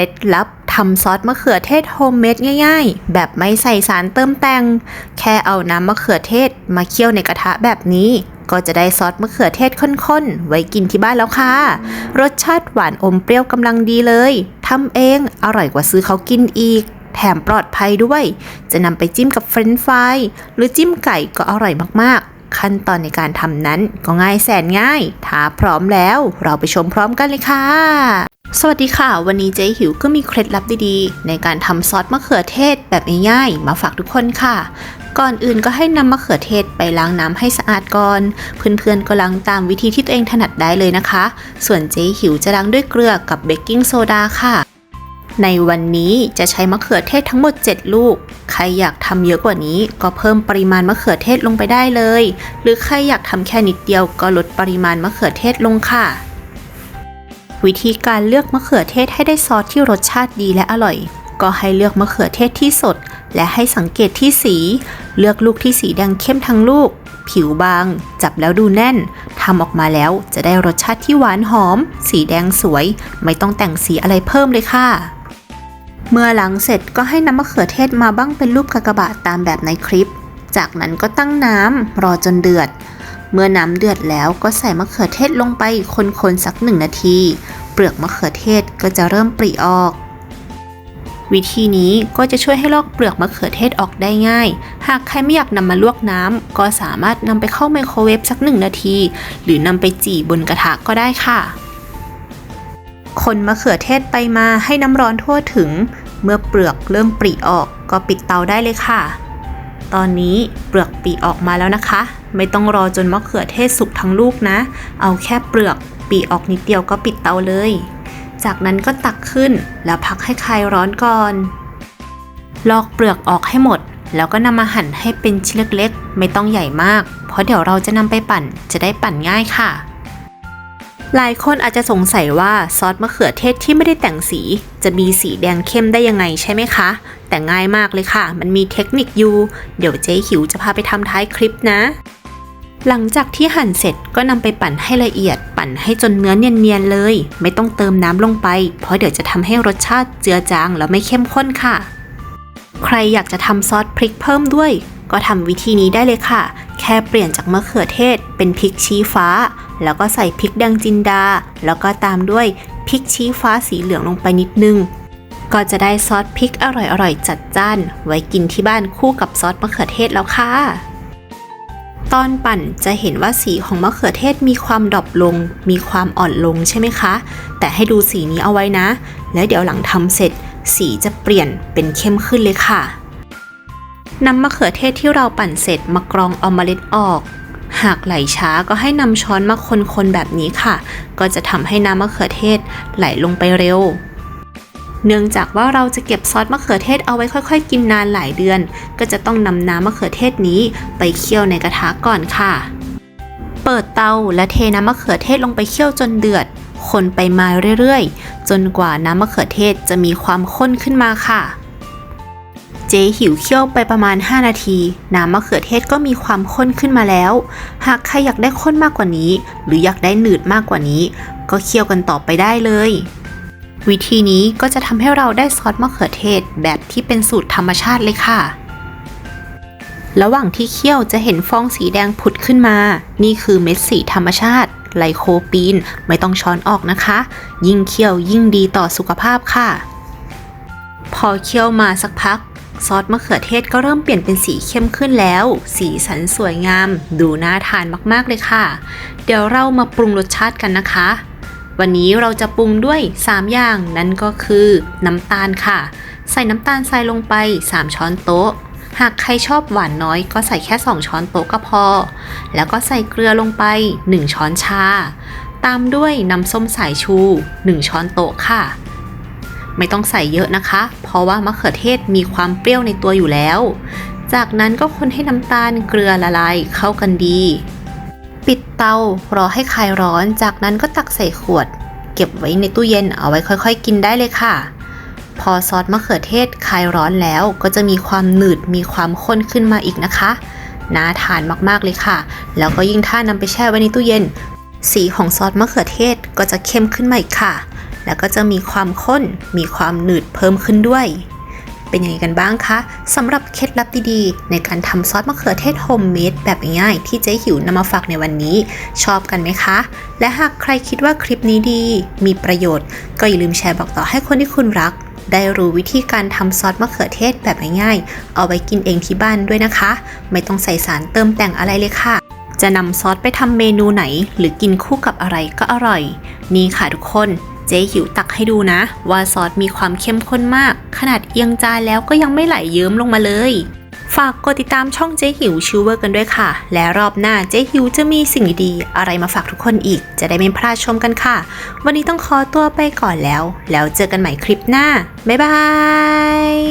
ล็ดลับทำซอสมะเขือเทศโฮมเมดง่ายๆ แบบไม่ใส่สารเติมแต่ง แค่เอาน้ำมะเขือเทศมาเคี่ยวในกระทะแบบนี้ ก็จะได้ซอสมะเขือเทศข้นๆ ไว้กินที่บ้านแล้วค่ะ รสชาติหวานอมเปรี้ยวกำลังดีเลยทำเองอร่อยกว่าซื้อเขากินอีก แถมปลอดภัยด้วย จะนำไปจิ้มกับเฟรนช์ฟรายหรือจิ้มไก่ก็อร่อยมากๆ ขั้นตอนในการทำนั้นก็ง่ายแสนง่าย ถ้าพร้อมแล้วเราไปชมพร้อมกันเลยค่ะ สวัสดีค่ะ วันนี้เจ๊หิวก็มีเคล็ดลับดีๆ ในการทำซอสมะเขือเทศแบบง่ายๆมาฝากทุกคนค่ะก่อนอื่นก็ให้นำมะเขือเทศไปล้างน้ำให้สะอาดก่อน เพื่อนๆก็ล้างตามวิธีที่ตัวเองถนัดได้เลยนะคะ ส่วนเจ๊หิวจะล้างด้วยเกลือกับเบกกิ้งโซดาค่ะ ในวันนี้จะใช้มะเขือเทศทั้งหมด 7 ลูก ใครอยากทำเยอะกว่านี้ ก็เพิ่มปริมาณมะเขือเทศลงไปได้เลย หรือใครอยากทำแค่นิดเดียวก็ลดปริมาณมะเขือเทศลงค่ะ วิธีการเลือกมะเขือเทศให้ได้ซอสที่รสชาติดีและอร่อย ก็ให้เลือกมะเขือเทศที่สด และให้สังเกตที่สี เลือกลูกที่สีแดงเข้มทั้งลูก ผิวบาง จับแล้วดูแน่นทำออกมาแล้วจะได้รสชาติที่หวานหอม สีแดงสวย ไม่ต้องแต่งสีอะไรเพิ่มเลยค่ะ เมื่อหล้างเสร็จก็ให้นำมะเขือเทศมาบ้างเป็นรูปกากบาทตามแบบในคลิป จากนั้นก็ตั้งน้ำรอจนเดือด เมื่อน้ำเดือดแล้วก็ใส่มะเขือเทศลงไปคนๆสักหนึ่งนาที เปลือกมะเขือเทศก็จะเริ่มปริออก วิธีนี้ก็จะช่วยให้ลอกเปลือกมะเขือเทศออกได้ง่าย หากใครไม่อยากนำมาลวกน้ำก็สามารถนำไปเข้าไมโครเวฟสักหนึ่งนาที หรือนำไปจี่บนกระทะก็ได้ค่ะคนมะเขือเทศไปมาให้น้ำร้อนทั่วถึง เมื่อเปลือกเริ่มปริออกก็ปิดเตาได้เลยค่ะ ตอนนี้เปลือกปริออกมาแล้วนะคะ ไม่ต้องรอจนมะเขือเทศสุกทั้งลูกนะ เอาแค่เปลือกปริออกนิดเดียวก็ปิดเตาเลย จากนั้นก็ตักขึ้นแล้วพักให้คลายร้อนก่อน ลอกเปลือกออกให้หมด แล้วก็นำมาหั่นให้เป็นชิ้นเล็กๆ ไม่ต้องใหญ่มาก เพราะเดี๋ยวเราจะนำไปปั่นจะได้ปั่นง่ายค่ะ หลายคนอาจจะสงสัยว่าซอสมะเขือเทศที่ไม่ได้แต่งสี จะมีสีแดงเข้มได้ยังไงใช่ไหมคะ แต่ง่ายมากเลยค่ะ มันมีเทคนิคอยู่ เดี๋ยวเจ๊หิวจะพาไปทำท้ายคลิปนะ หลังจากที่หั่นเสร็จก็นำไปปั่นให้ละเอียด ปั่นให้จนเนื้อเนียนๆเลย ไม่ต้องเติมน้ำลงไป เพราะเดี๋ยวจะทำให้รสชาติเจือจางแล้วไม่เข้มข้นค่ะ ใครอยากจะทำซอสพริกเพิ่มด้วย ก็ทำวิธีนี้ได้เลยค่ะ แค่เปลี่ยนจากมะเขือเทศเป็นพริกชี้ฟ้า แล้วก็ใส่พริกแดงจินดา แล้วก็ตามด้วยพริกชี้ฟ้าสีเหลืองลงไปนิดนึง ก็จะได้ซอสพริกอร่อยๆ จัดจ้าน ไว้กินที่บ้านคู่กับซอสมะเขือเทศแล้วค่ะ ตอนปั่นจะเห็นว่าสีของมะเขือเทศมีความดรอปลง มีความอ่อนลงใช่ไหมคะ แต่ให้ดูสีนี้เอาไว้นะ แล้วเดี๋ยวหลังทำเสร็จ สีจะเปลี่ยนเป็นเข้มขึ้นเลยค่ะ นำมะเขือเทศที่เราปั่นเสร็จมากรองเอาเมล็ดออก หากไหลช้าก็ให้นำช้อนมาคนๆแบบนี้ค่ะ ก็จะทำให้น้ำมะเขือเทศไหลลงไปเร็ว เนื่องจากว่าเราจะเก็บซอสมะเขือเทศเอาไว้ค่อยๆ กินนานหลายเดือน ก็จะต้องนำน้ำมะเขือเทศนี้ไปเคี่ยวในกระทะก่อนค่ะ เปิดเตาและเทน้ำมะเขือเทศลงไปเคี่ยวจนเดือด คนไปมาเรื่อยๆ จนกว่าน้ำมะเขือเทศจะมีความข้นขึ้นมาค่ะ เจ๊หิวเคี่ยวไปประมาณ 5 นาที น้ำมะเขือเทศก็มีความข้นขึ้นมาแล้ว หากใครอยากได้ข้นมากกว่านี้ หรืออยากได้หนืดมากกว่านี้ ก็เคี่ยวกันต่อไปได้เลย วิธีนี้ก็จะทำให้เราได้ซอสมะเขือเทศแบบที่เป็นสูตรธรรมชาติเลยค่ะ ระหว่างที่เคี่ยวจะเห็นฟองสีแดงผุดขึ้นมา นี่คือเม็ดสีธรรมชาติ ไลโคปีน ไม่ต้องช้อนออกนะคะ ยิ่งเคี่ยวยิ่งดีต่อสุขภาพค่ะ พอเคี่ยวมาสักพัก ซอสมะเขือเทศก็เริ่มเปลี่ยนเป็นสีเข้มขึ้นแล้ว สีสันสวยงาม ดูน่าทานมากๆเลยค่ะ เดี๋ยวเรามาปรุงรสชาติกันนะคะ วันนี้เราจะปรุงด้วย 3 อย่างนั่นก็คือ น้ำตาลค่ะ ใส่น้ำตาลทรายลงไป 3 ช้อนโต๊ะ หากใครชอบหวานน้อยก็ใส่แค่ 2 ช้อนโต๊ะก็พอ แล้วก็ใส่เกลือลงไป 1 ช้อนชา ตามด้วยน้ำส้มสายชู 1 ช้อนโต๊ะค่ะ ไม่ต้องใส่เยอะนะคะ เพราะว่ามะเขือเทศมีความเปรี้ยวในตัวอยู่แล้ว จากนั้นก็คนให้น้ำตาลเกลือละลายเข้ากันดี ปิดเตารอให้คลายร้อน จากนั้นก็ตักใส่ขวด เก็บไว้ในตู้เย็นเอาไว้ค่อยๆ กินได้เลยค่ะ พอซอสมะเขือเทศคลายร้อนแล้วก็จะมีความหนืดมีความข้นขึ้นมาอีกนะคะน่าทานมากๆเลยค่ะ แล้วก็ยิ่งถ้านำไปแช่ไว้ในตู้เย็น สีของซอสมะเขือเทศก็จะเข้มขึ้นมาอีกค่ะ แล้วก็จะมีความข้น มีความหนืดเพิ่มขึ้นด้วย เป็นยังไงกันบ้างคะสำหรับเคล็ดลับดีๆ ในการทำซอสมะเขือเทศโฮมเมดแบบง่ายๆ ที่เจ๊หิวนำมาฝากในวันนี้ ชอบกันไหมคะ และหากใครคิดว่าคลิปนี้ดี มีประโยชน์ ก็อย่าลืมแชร์บอกต่อให้คนที่คุณรักได้รู้วิธีการทำซอสมะเขือเทศแบบง่ายๆ เอาไว้กินเองที่บ้านด้วยนะคะ ไม่ต้องใส่สารเติมแต่งอะไรเลยค่ะ จะนำซอสไปทำเมนูไหน หรือกินคู่กับอะไรก็อร่อย นี่ค่ะทุกคน เจ๊หิวตักให้ดูนะ ว่าซอสมีความเข้มข้นมาก ขนาดเอียงจานแล้วก็ยังไม่ไหลเยิ้มลงมาเลย ฝากกดติดตามช่องเจ๊หิวชิวเวอร์กันด้วยค่ะ และรอบหน้าเจ๊หิวจะมีสิ่งดีๆอะไรมาฝากทุกคนอีก จะได้ไม่พลาดชมกันค่ะ วันนี้ต้องขอตัวไปก่อนแล้ว แล้วเจอกันใหม่คลิปหน้าบ๊ายบาย